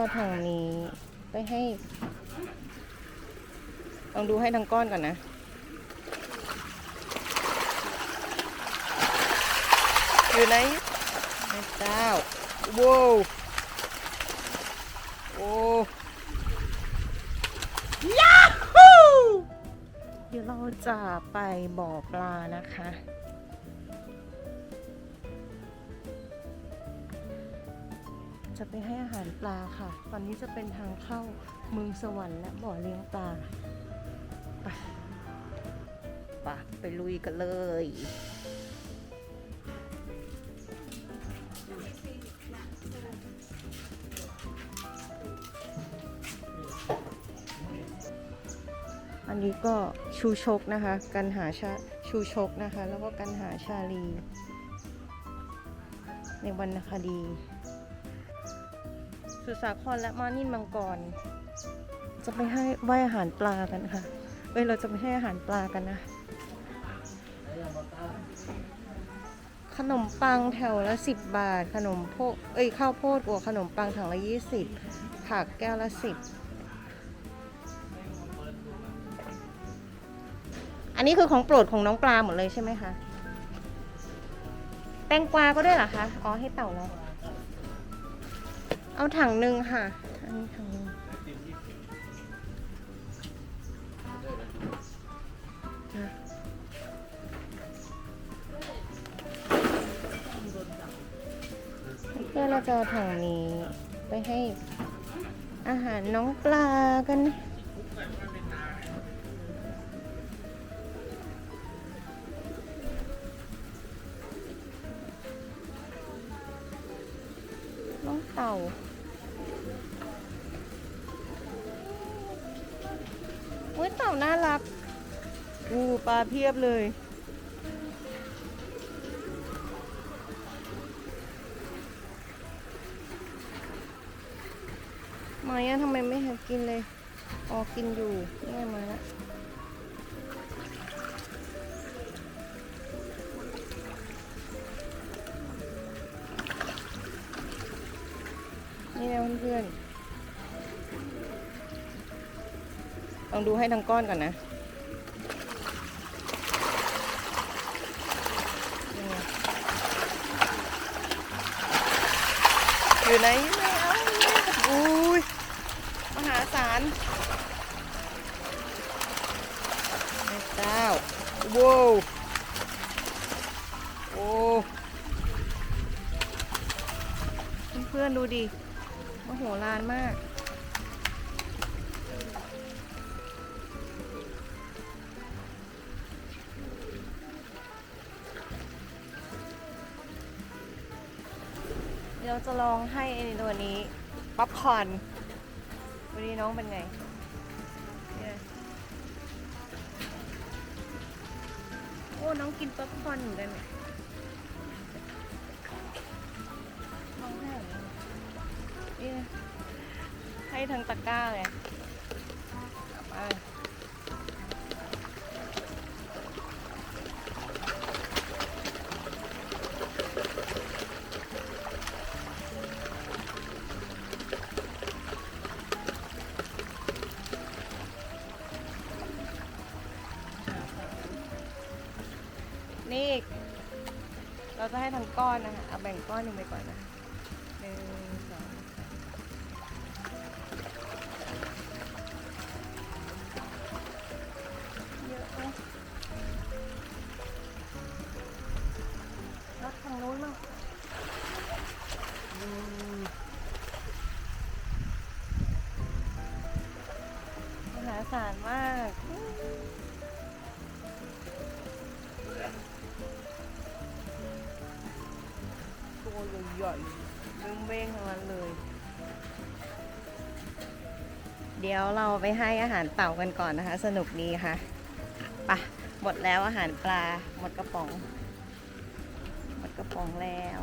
เอางนี้ไปให้ลองดูให้ทั้งก้อนก่อนนะอยู่ไหนเจ้าว้าวโอ้ยาฮูเดี๋ยวเราจะไปบ่อปลานะคะ จะไปให้อาหารปลาค่ะ ตอนนี้จะเป็นทางเข้าเมืองสวรรค์และบ่อเลี้ยงปลาไปไปไปลุยกันเลยอันนี้ก็ชูชกนะคะกันหาชาชูชกนะคะ แล้วก็กันหาชาลี ในวรรณคดี สุสาครและมานินมังกร จะไปให้ไหวอาหารปลากันค่ะเอ้ยเราจะไปให้อาหารปลากันนะ ขนมปังแถวละสิบบาท ขนมโพเอ้ยข้าวโพดบวขนมปังถังละยี่สิบผักแก้วละสิบอันนี้คือของโปรดของน้องปลาหมดเลยใช่ไหมคะ แตงกวาก็ได้เหรอคะ อ๋อให้เต่าแล้ว เอาถังหนึ่งค่ะอันนี้ถังหนึ่งเพื่อเราจะเอาถังนี้ไปให้อาหารน้องปลากันนะน้องเต่า อุ้ยเต่าน่ารัก อู้ปลาเพียบเลยมาย่าทำไมไม่เห็นกินเลยอ๋อกินอยู่นี่ไงมาละนี่นะเพื่อนๆ ลองดูให้ทั้งก้อนก่อนนะอยู่ไหนไม่เอาอุ้ยมหาศาลเจ้าว้าวโอ้เพื่อนๆดูดิมโหฬารมาก เดี๋ยวจะลองให้ไอ้ตัวนี้ป๊อปคอร์นวันนี้น้องเป็นไงโอ้น้องกินป๊อปคอร์นอยู่ได้ไหมน้องให้เหรอนี่นให้ทั้งตะกร้าเลยไป นี่ เราจะให้ทั้งก้อนนะคะเอาแบ่งก้อนหนึ่งไปก่อนนะหนึ่งสองเยอะนะแล้วทางนู้นมั้งมหาศาลมาก ใหญ่ๆเบ้งๆทั้งนั้นเลย เดี๋ยวเราไปให้อาหารเต่ากันก่อนนะคะ สนุกดีค่ะปะหมดแล้วอาหารปลาหมดกระป๋อง หมดกระป๋องแล้ว